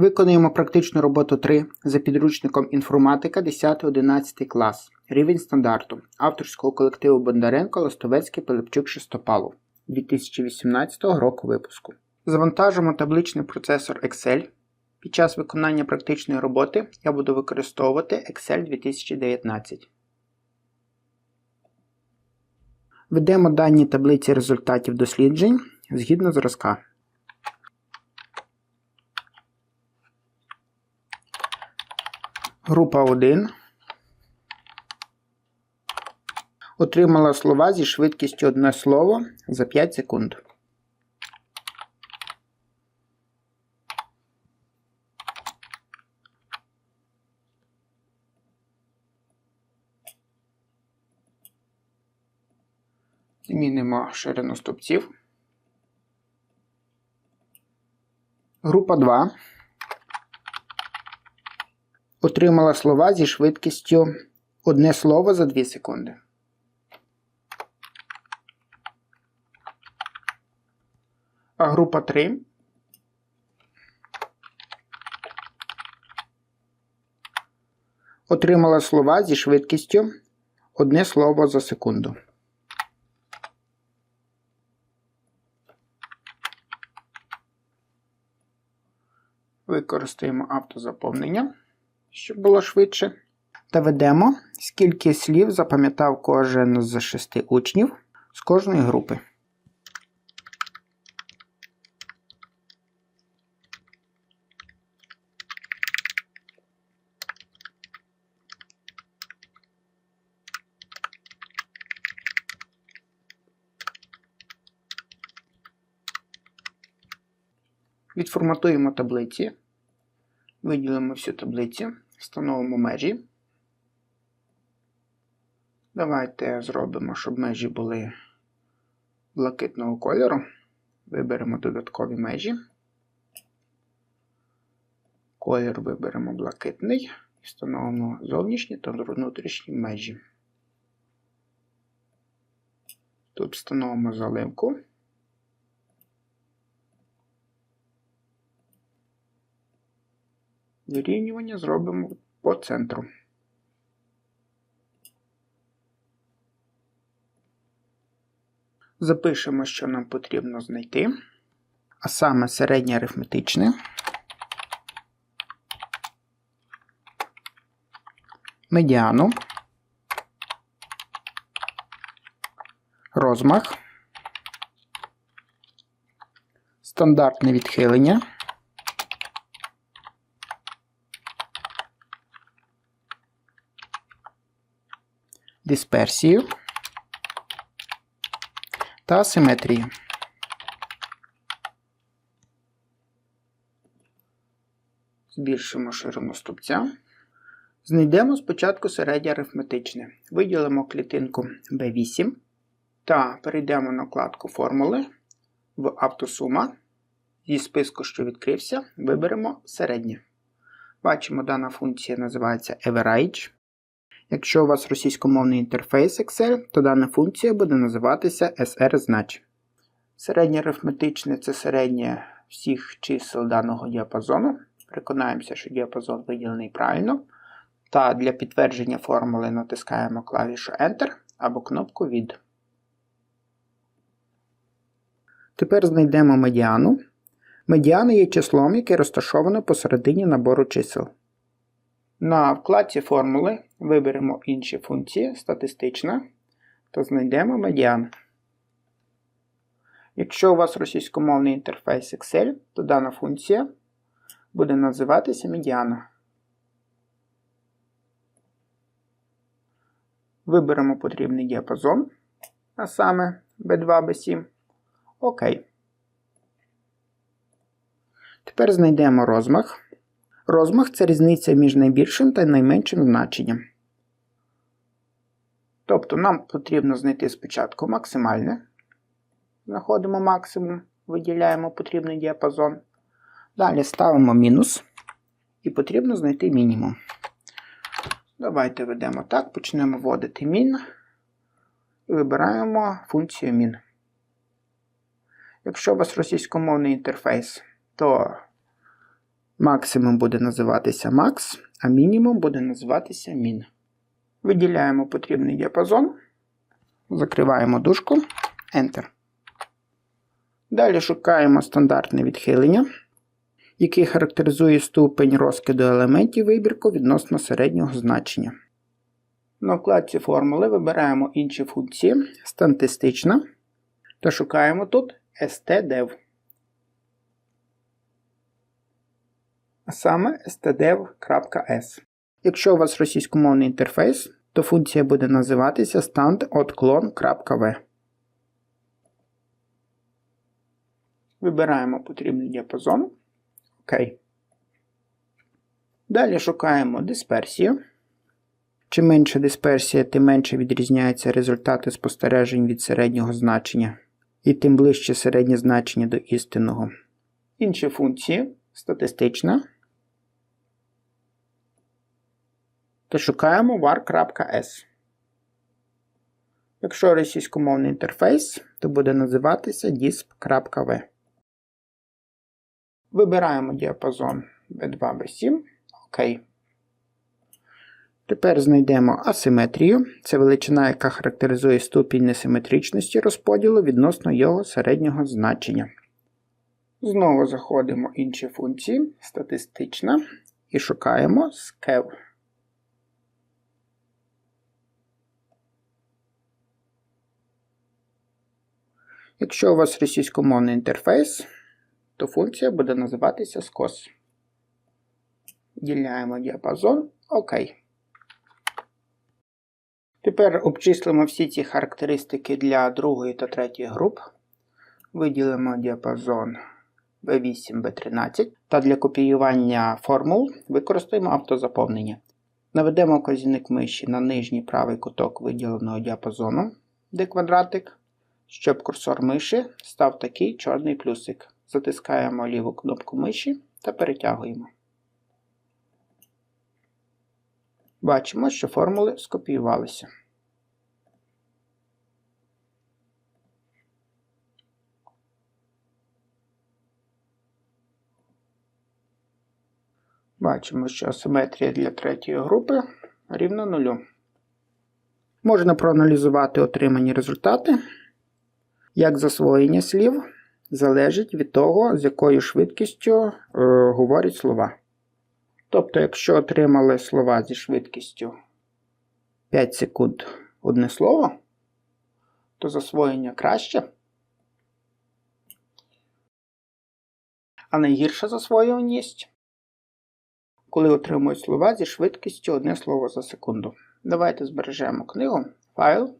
Виконуємо практичну роботу 3 за підручником інформатика 10-11 клас. Рівень стандарту авторського колективу Бондаренко Лостовецький Пилипчук Шестопалов 2018 року випуску. Завантажимо табличний процесор Excel. Під час виконання практичної роботи я буду використовувати Excel 2019. Введемо дані таблиці результатів досліджень згідно зразка. Група 1 отримала слова зі швидкістю одне слово за 5 секунд. Змінимо ширину стовпців. Група 2 отримала слова зі швидкістю одне слово за 2 секунди. А група 3 отримала слова зі швидкістю одне слово за секунду. Використаємо автозаповнення щоб було швидше. Та ведемо, скільки слів запам'ятав кожен з шести учнів з кожної групи. Відформатуємо таблиці, виділимо всю таблицю. Встановимо межі. Давайте зробимо, щоб межі були блакитного кольору. Виберемо додаткові межі. Колір виберемо блакитний і встановимо зовнішні та внутрішні межі. Тут встановимо заливку. Вирівнювання зробимо по центру. Запишемо, що нам потрібно знайти, а саме середнє арифметичне, медіану, розмах, стандартне відхилення. Дисперсію та асиметрію. Збільшимо ширину ступця. Знайдемо спочатку середнє арифметичне. Виділимо клітинку B8 та перейдемо на вкладку формули в автосума. Зі списку, що відкрився, виберемо середнє. Бачимо, дана функція називається Average. Якщо у вас російськомовний інтерфейс Excel, то дана функція буде називатися SR-знач. Середнє арифметичне це середнє всіх чисел даного діапазону. Переконаємося, що діапазон виділений правильно. Та для підтвердження формули натискаємо клавішу Enter або кнопку від. Тепер знайдемо медіану. Медіана є числом, яке розташоване посередині набору чисел. На вкладці формули виберемо інші функції статистична та знайдемо медіан. Якщо у вас російськомовний інтерфейс Excel, то дана функція буде називатися медіана. Виберемо потрібний діапазон, а саме B2, B7. ОК. Тепер знайдемо розмах. Розмах це різниця між найбільшим та найменшим значенням. Тобто нам потрібно знайти спочатку максимальне. Знаходимо максимум, виділяємо потрібний діапазон. Далі ставимо мінус. І потрібно знайти мінімум. Давайте ведемо так, почнемо вводити мін. І вибираємо функцію мін. Якщо у вас російськомовний інтерфейс, то Максимум буде називатися max, а мінімум буде називатися min. Виділяємо потрібний діапазон, закриваємо дужку, Enter. Далі шукаємо стандартне відхилення, яке характеризує ступень розкиду елементів вибірку відносно середнього значення. На вкладці формули вибираємо інші функції статистична та шукаємо тут stdev. А саме stdev.s. Якщо у вас російськомовний інтерфейс, то функція буде називатися standodclone.v. Вибираємо потрібний діапазон. Окей. Далі шукаємо дисперсію. Чим менша дисперсія, тим менше відрізняються результати спостережень від середнього значення, і тим ближче середнє значення до істинного. Інші функції статистична. То шукаємо var.s. Якщо російськомовний інтерфейс, то буде називатися disp.v. Вибираємо діапазон B2 B7. Окей. Тепер знайдемо асиметрію. Це величина, яка характеризує ступінь несиметричності розподілу відносно його середнього значення. Знову заходимо в інші функції, статистична, і шукаємо skew. Якщо у вас російськомовний інтерфейс, то функція буде називатися scos. Діляємо діапазон ОК. Тепер обчислимо всі ці характеристики для другої та третьої груп. Виділимо діапазон B8, B13 та для копіювання формул використаємо автозаповнення. Наведемо вказівник миші на нижній правий куток виділеного діапазону, де квадратик, щоб курсор миші став такий чорний плюсик. Затискаємо ліву кнопку миші та перетягуємо. Бачимо, що формули скопіювалися. Бачимо, що асиметрія для третьої групи рівна нулю. Можна проаналізувати отримані результати, як засвоєння слів залежить від того, з якою швидкістю е, говорять слова. Тобто, якщо отримали слова зі швидкістю 5 секунд одне слово, то засвоєння краще. А найгірша засвоюваність, коли отримують слова зі швидкістю одне слово за секунду. Давайте збережемо книгу, файл,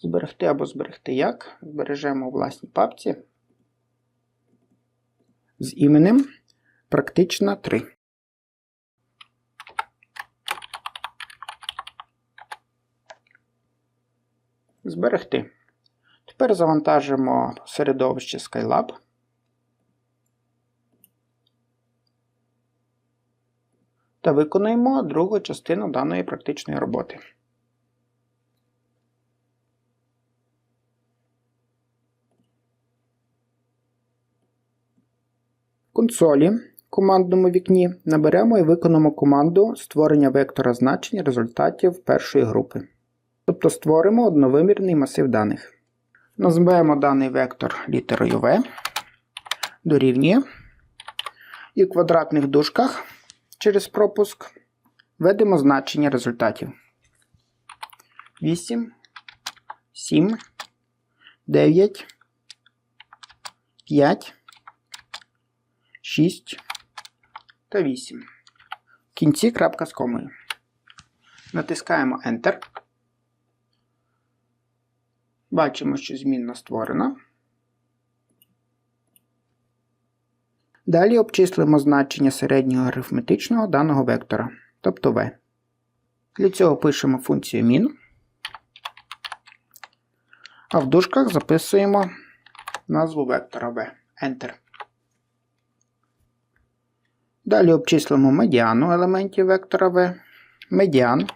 зберегти або зберегти як. Збережемо у власній папці з іменем практична 3. Зберегти. Тепер завантажимо середовище Skylab. Та виконуємо другу частину даної практичної роботи. Консолі в командному вікні наберемо і виконаємо команду створення вектора значень результатів першої групи. Тобто створимо одновимірний масив даних. Назвемо даний вектор літерою V, дорівнює. І в квадратних дужках через пропуск введемо значення результатів. 8, 7, 9, 5, 6 та 8. В кінці крапка з комою. Натискаємо Enter. Бачимо, що змінна створена. Далі обчислимо значення середнього арифметичного даного вектора, тобто v. Для цього пишемо функцію min, а в дужках записуємо назву вектора v. Enter. Далі обчислимо медіану елементів вектора v. Медіан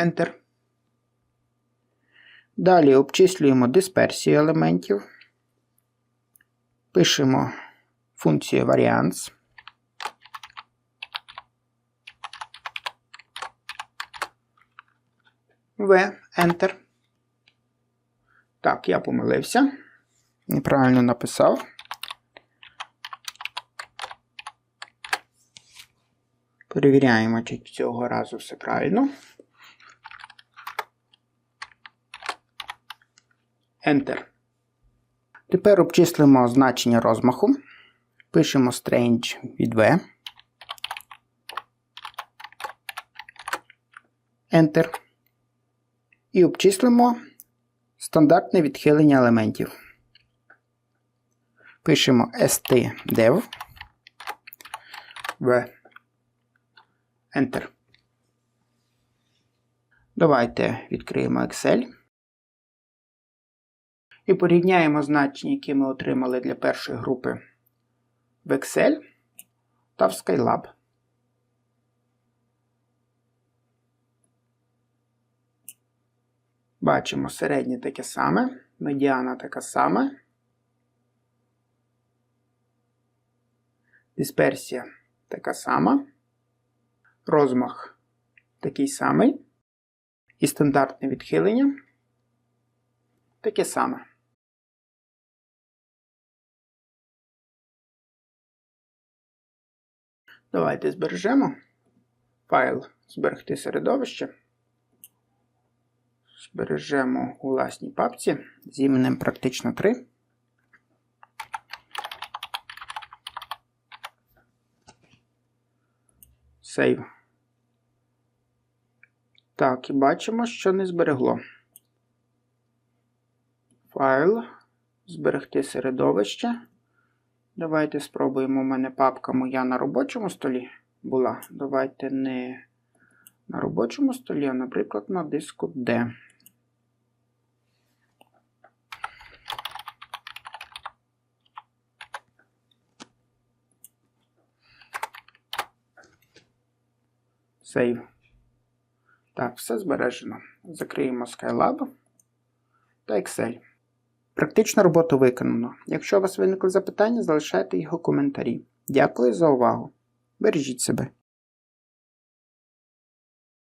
Enter. Далі обчислюємо дисперсію елементів. Пишемо функцію variance. В, Enter. Так, я помилився. Неправильно написав. Перевіряємо, чи цього разу все правильно. Enter. Тепер обчислимо значення розмаху. Пишемо strange від V. Enter. І обчислимо стандартне відхилення елементів. Пишемо stdev v Enter. Давайте відкриємо Excel. І порівняємо значення, які ми отримали для першої групи в Excel та в Skylab. Бачимо середнє таке саме, медіана така сама. Дисперсія така сама. Розмах такий самий. І стандартне відхилення таке саме. Давайте збережемо файл зберегти середовище. Збережемо у власній папці з іменем практично 3. Save. Так, і бачимо, що не зберегло. Файл. Зберегти середовище. Давайте спробуємо. У мене папка моя на робочому столі була. Давайте не на робочому столі, а, наприклад, на диску D. Save. Так, все збережено. Закриємо Skylab та Excel. Практична робота виконано. Якщо у вас виникли запитання, залишайте їх у коментарі. Дякую за увагу. Бережіть себе.